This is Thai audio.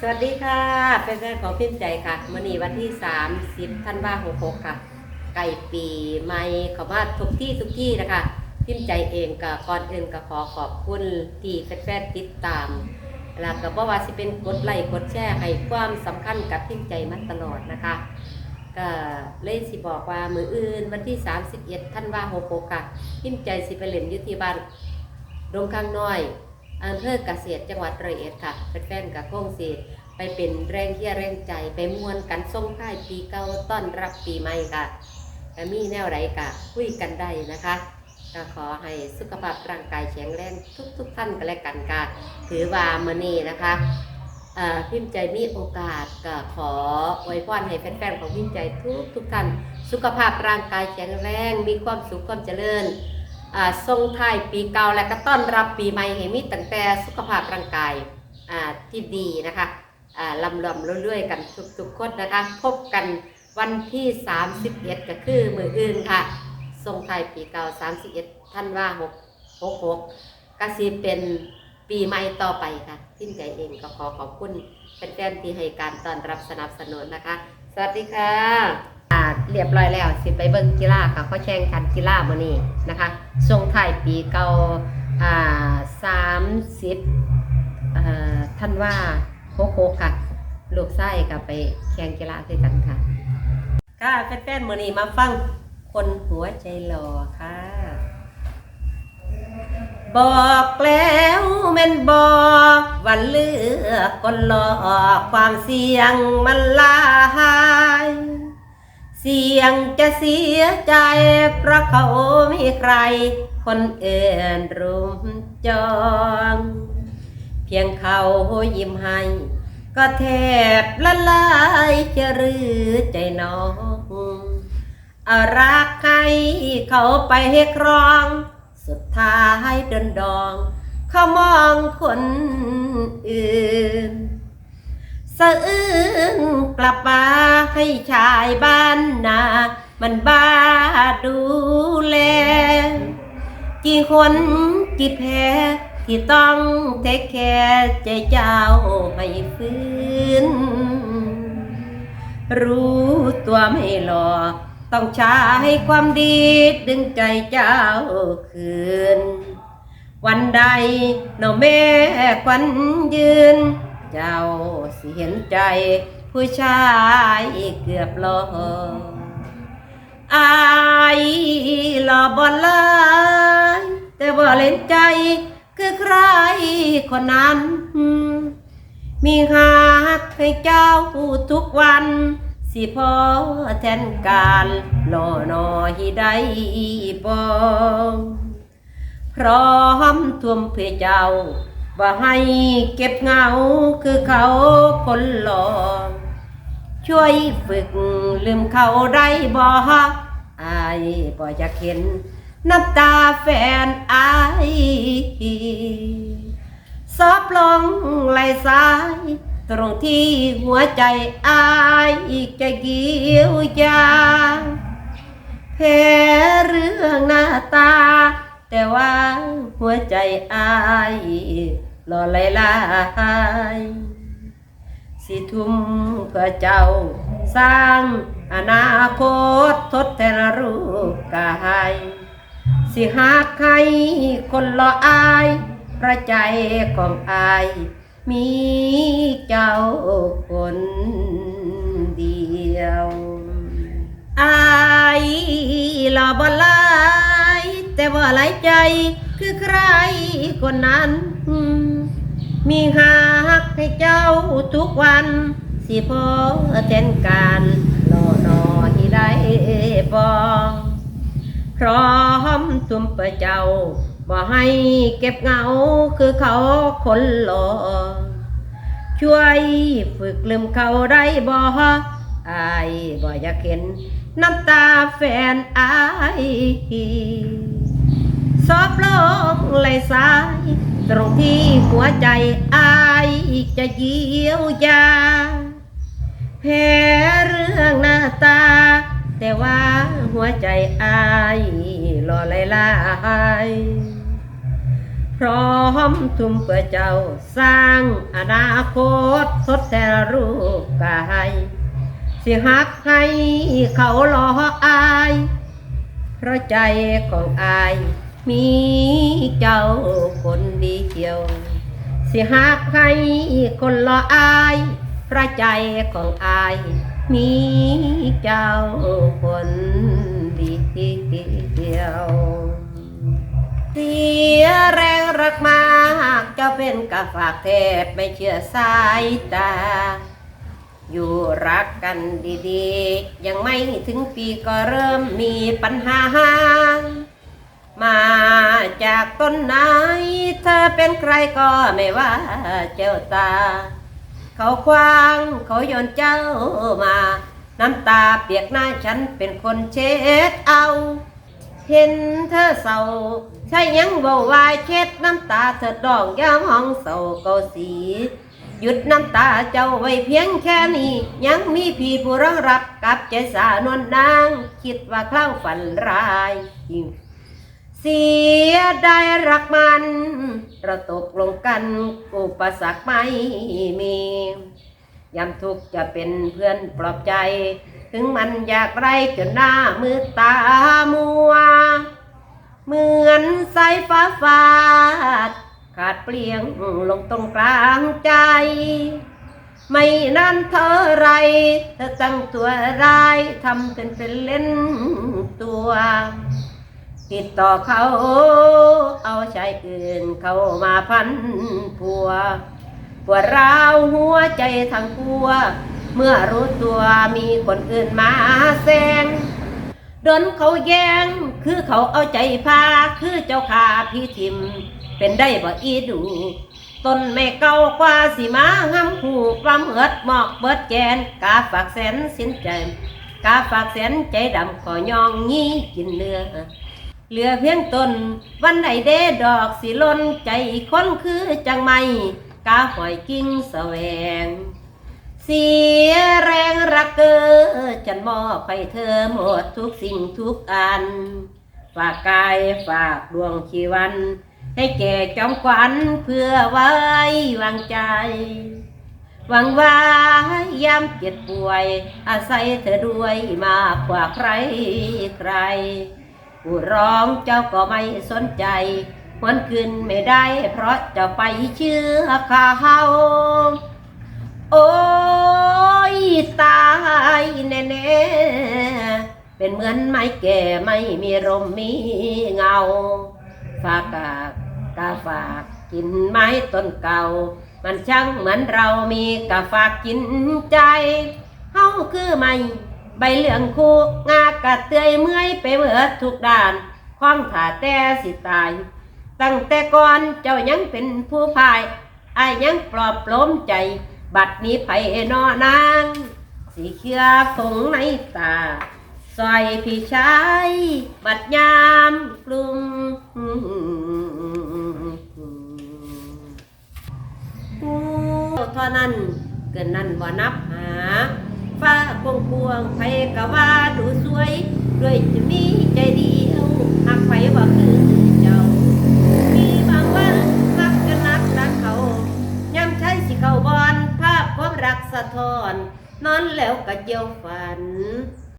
สวัสดีค่ะแฟนๆของพิมพ์ใจค่ะมื่อนี้วันที่ 30ธันวาคม66ค่ะ ไก่ปีใหม่ขอว่าทุกที่ทุกที่นะคะ พิมพ์ใจเองกับก่อนอื่นก็ขอขอบคุณที่แฟนๆติดตาม แล้วก็บ่ว่าสิเป็นกดไลค์กดแชร์ให้ความสำคัญกับพิมพ์ใจมาตลอดนะคะก็เลยสิบอกว่ามืออื่นวันที่ 31ธันวาคม66ค่ะ พิมพ์ใจสิไปเล่นยุติบ้านดงข้างน้อย อำเภอเกษตรจังหวัดร้อยเอ็ดค่ะแฟนๆกับก้งสีไปเป็นแรงเฮียแรงใจไปมวนกันส่งท้ายปีเก่าต้อนรับปีใหม่ค่ะก็มีแนวไรกะคุยกันได้นะคะก็ขอให้สุขภาพร่างกายแข็งแรงทุกๆท่านกันและกันค่ะถือว่ามื่อนี้นะคะพิมพ์ใจมีโอกาสก็ขออวยพรให้แฟนๆของพิมพ์ใจทุกทุกท่านสุขภาพร่างกายแข็งแรง มีความสุขความเจริญ อ่าส่งท้ายปีเก่าและก็ต้อนรับปีใหม่ให้มีตั้งแต่สุขภาพร่างกายที่ดีนะคะลำลำเรื่อยๆ กันทุกๆคนนะคะ พบกันวันที่ 31 ก็คือมืออื่นค่ะส่งท้ายปีเก่า 31 ท่านว่า 6 66ก็สิเป็นปีใหม่ต่อไปค่ะทิ้นใจเองก็ขอขอบคุณแฟนๆที่ให้การต้อนรับสนับสนุนนะคะ สวัสดีค่ะ เรียบร้อยแล้วสิไปเบิ่งกีฬาค่ะเขาแข่งขันกีฬามื้อนี้นะคะส่งท้ายปีเก่าอ่า30อ่าท่านว่า66ค่ะ ลูกไส้ก็ไปแข่งกีฬาด้วยกันค่ะค่ะแฟนๆมื้อนี้มาฟังคนหัวใจหล่อค่ะ บอกแล้วแม่นบอกวันเลือกคนหลอกความเสี่ยงมันลาย เสียงจะเสียใจ เพราะเขาไม่ใคร คนเอื่นรุมจอง เพียงเขายิ้มให้ ก็แทบละลายจะรือใจน้องอารักให้เขาไปให้ครอง สุดท้ายเดินดอง เขามองคนอื่น สะอื้นกลับมาให้ชายบ้านนา มันบ้าดูแล กี่คนกี่แพ้ที่ต้องเทคแคร์ใจเจ้าให้ฟื้น รู้ตัวไม่หลอต้องใช้ความดีดึงใจเจ้าคืน วันใดน้อแม่ควันยืน เจ้าสิเห็นใจ ผู้ชายเกือบลออายหล่อบอลลายแต่บ่เล่นใจคือใครคนนั้น มีหักให้เจ้าทุกวันสิพอแทนการรอหนอให้ได้บองพร้อมท่วมเพื่อเจ้า ว่าให้เก็บเงาคือเขาคนหลอช่วยฝึกลืมเขาได้บ่อายบ่อยากเห็นน้ำตาแฟนอายซอบลงไหลสาย ตรงที่หัวใจอายจะเกี่ยวยาแพ้เรื่องหน้าตา แต่ว่าหัวใจอาย รอไหลลายสิทุ่มเพื่อเจ้าสร้างอนาคตทดแทนรูปกายสิหากให้คนรออายพระใจของอายมีเจ้าคนเดียวอายรอบ่หลายแต่บ่หลายใจ คือใครคนนั้น มีหักให้เจ้าทุกวัน สิพอแทนการรอรอที่ได้บอกพร้อมทุ่มเปิดเจ้าบ่ให้เก็บเงาคือเขาคนหลอช่วยฝึกลืมเขาได้บ่อายบ่อยากเห็นน้ำตาแฟนอาย ซอบลงไหลสาย ตรงที่หัวใจอายจะเยียวยาแพ้เรื่องหน้าตา แต่ว่าหัวใจอายรอไหลลายพร้อมทุ่มเพื่อเจ้าสร้างอนาคตทดแทนรูปกายสิหักให้เขาหลออาย เพราะใจของอาย มีเจ้าคนดีเดียว สิหักให้คนลอกอายพระใจของอาย มีเจ้าคนดีเดียวเสียแรงรักมากเจ้าเป็นกะฝากเทพไม่เชื่อสายตาอยู่รักกันดีๆ ยังไม่ถึงปีก็เริ่มมีปัญหา มา จากต้นไหนเธอเป็นใครก็ไม่ว่าเจ้าตา เขาควางเขาโยนเจ้ามา น้ำตาเปียกหน้าฉันเป็นคนเช็ดเอา เห็นเธอเศร้าใช่ยังบ่วายเช็ดน้ำตาเธอดองยามห้องเศร้าเกาสีหยุดน้ำตาเจ้าไว้เพียงแค่นี้ ยังมีพี่ผู้รองรับกับใจสาวนวลนาง คิดว่าคล้าฝันร้าย สียดายรักมัน เราตกลงกันอุปสรรคไม่มียามทุกข์จะเป็นเพื่อนปลอบใจ ถึงมันอยากไรจนหน้ามือตามัว เหมือนสายฟ้าฟาด ขาดเปลี่ยงลงตรงกลางใจ ไม่นานเท่าไรเธอตั้งตัวร้ายทำเป็นเป็นเล่นตัว ติดต่อเขา เอาชายอื่นเขามาพันผัวปวดร้าวหัวใจทั้งกัว เมื่อรู้ตัวมีคนอื่นมาแซงโดนเขาแย่งคือเขาเอาใจพาคือเจ้าขาพี่ทิม เป็นได้บ่อีดูต้นไม่เก่ากว่าสิมาห้ำหูปลาเมิดหมอกเบิดแกนกาฝากแสนสินใจกาฝากแสนใจดำขอยองงี้กินเนื้อ เหลือเพียงตนวันไหนเดดอกสิลนใจคนคือจังไม่กาหอยกิ้งแสวง เสียแรงรักเกอฉันมอบให้เธอหมดทุกสิ่งทุกอัน ฝากกายฝากดวงชีวัน ให้แก่จอมขวัญเพื่อไว้วางใจ หวังว่ายามเจ็บป่วย อาศัยเธอด้วยมากกว่าใครใคร ผู้ร้องเจ้าก็ไม่สนใจหวนคืนไม่ได้ เพราะเจ้าไปเชื่อเขาโอ้ยตายแน่ๆเป็นเหมือนไม้แก่ไม่มีลมมีเงา ฝากกากกาฝากกินไม้ต้นเก่า มันช่างเหมือนเรามีกาฝากกินใจเฮาคือไม่ ใบเหลืองคู่งากระเตยเมื่อยไปเบิดทุกด้านความถ่าแต่สิตาย ตั้งแต่ก่อนเจ้ายังเป็นผู้พายอายยังปลอบปลมใจ บัดนี้ไผนอนาง สีเขียวคงในตาซอยพี่ชายบัดยามกลุ่มเท่านั้นเกินนั้นบ่นับหา ฟ้ากวงกวงไปกะว่าดูสวย ด้วยจะมี